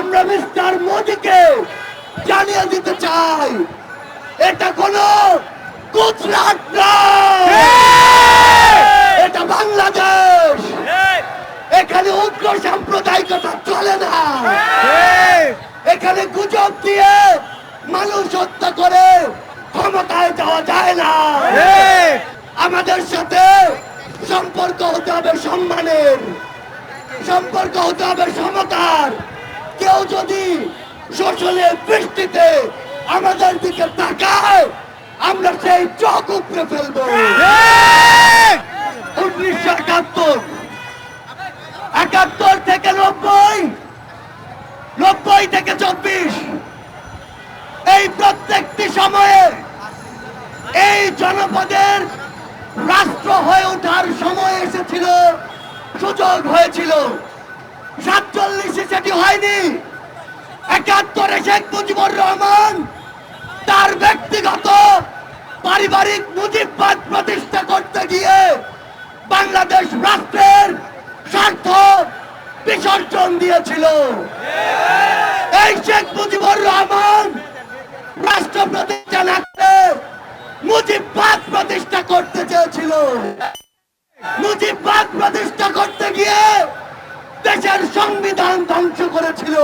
আমরা মিস্টার মোদিকে জানিয়ে দিতে চাই এটা কোনো গুজরাট নয়। এটা বাংলাদেশ। এখানে উগ্র সাম্প্রদায়িকতা চলে না। এখানে গুজব দিয়ে মানুষ হত্যা করে ক্ষমতায় যাওয়া যায় না। আমাদের সাথে সম্পর্ক হতে হবে সম্মানের সম্পর্ক হতে হবে সমতার। কেউ যদি শোষণের বৃষ্টিতে আমাদের দিকে তাকায়, আমরা সেই চোখ উপড়ে ফেলব। উনিশশো একাত্তর একাত্তর থেকে নব্বই নব্বই থেকে চব্বিশ, এই প্রত্যেকটি সময়ে এই জনপদের রাষ্ট্র হয়ে ওঠার সময় এসেছিল, সুযোগ হয়েছিল। সাতচল্লিশে সেটি হয়নি। একাত্তরে শেখ মুজিবুর রহমান তার ব্যক্তিগত পারিবারিক মুজিববাদ প্রতিষ্ঠা করতে গিয়ে বাংলাদেশ রাষ্ট্রের স্বার্থ বিসর্জন দিয়েছিল। এই শেখ মুজিবুর রহমান রাষ্ট্র প্রতিষ্ঠা না করে মুজিববাদ প্রতিষ্ঠা করতে চেয়েছিল। মুজিববাদ প্রতিষ্ঠা করতে গিয়ে দেশের সংবিধান ধ্বংস করেছিল।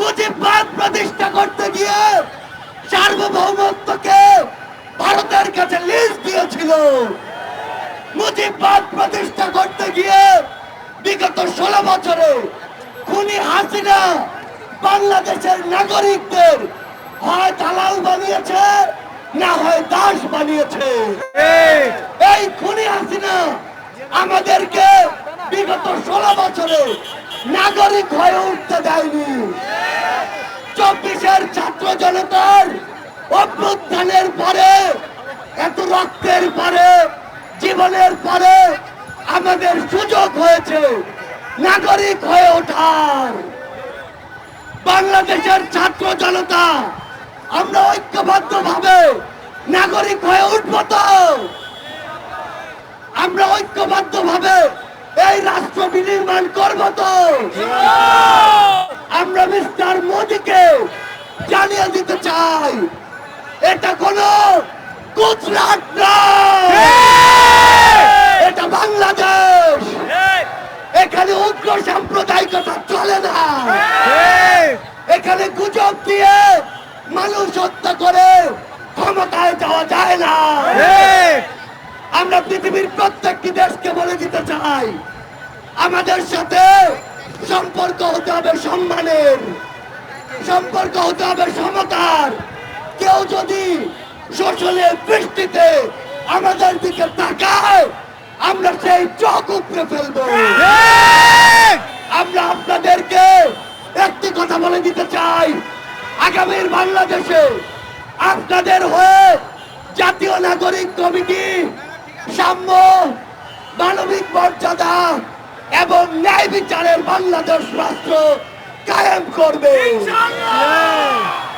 মুজিববাদ প্রতিষ্ঠা করতে গিয়ে সার্বভৌমত্বকে ভারতের কাছে লিজ দিয়েছিল। মুজিববাদ প্রতিষ্ঠা করতে গিয়ে বিগত ষোলো বছরে খুনি হাসিনা বাংলাদেশের নাগরিকদের হয় দালাল বানিয়েছে, না হয় দাস বানিয়েছে। এই খুনি হাসিনা আমাদেরকে বিগত ষোলো বছরে নাগরিক হয়ে উঠতে দেয়নি। চব্বিশের ছাত্র জনতার অভ্যুত্থানের পরে, এত রক্তের পরে, জীবনের পরে আমাদের সুযোগ হয়েছে নাগরিক হয়ে ওঠার। বাংলাদেশের ছাত্র জনতা, আমরা ঐক্যবদ্ধ ভাবে নাগরিক হয়ে উঠব তো? আমরা ঐক্যবদ্ধ ভাবে এই রাষ্ট্র বিনির্মাণ করব তো? আমরা মিস্টার মোদিকে জানিয়ে দিতে চাই এটা কোনো গুজরাট এটা বাংলাদেশ। এখানে উগ্র সাম্প্রদায়িকতা চলে না। এখানে গুজব দিয়ে মানুষ হত্যা করে ক্ষমতায় যাওয়া যায় না। আমরা পৃথিবীর প্রত্যেকটি দেশকে বলে দিতে চাই আমাদের সাথে সম্পর্ক হতে হবে সম্মানের। সম্পর্ক হতে হবে সমতার। কেউ যদি শোষণের বৃষ্টিতে আমাদের দিকে তাকায়, আমরা সেই চোখ উপড়ে ফেলব। আমরা আপনাদেরকে একটি কথা বলে দিতে চাই। আগামীর বাংলাদেশে আপনাদের হয়ে জাতীয় নাগরিক কমিটি, সাম্য, মানবিক মর্যাদা এবং ন্যায় বিচারের বাংলাদেশ রাষ্ট্র কায়েম করবে।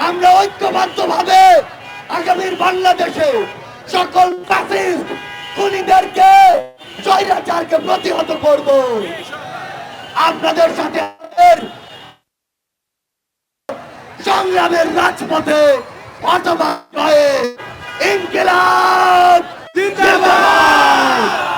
আমরা ঐক্যবদ্ধ ভাবে আগামীর বাংলাদেশে সকল ফ্যাসিস্ট খুনিদেরকে স্বৈরাচারকে প্রতিহত করব। আপনাদের সাথে সংগ্রামের রাজপথে অথবা ইনকিলাব। জিন্দাবাদ।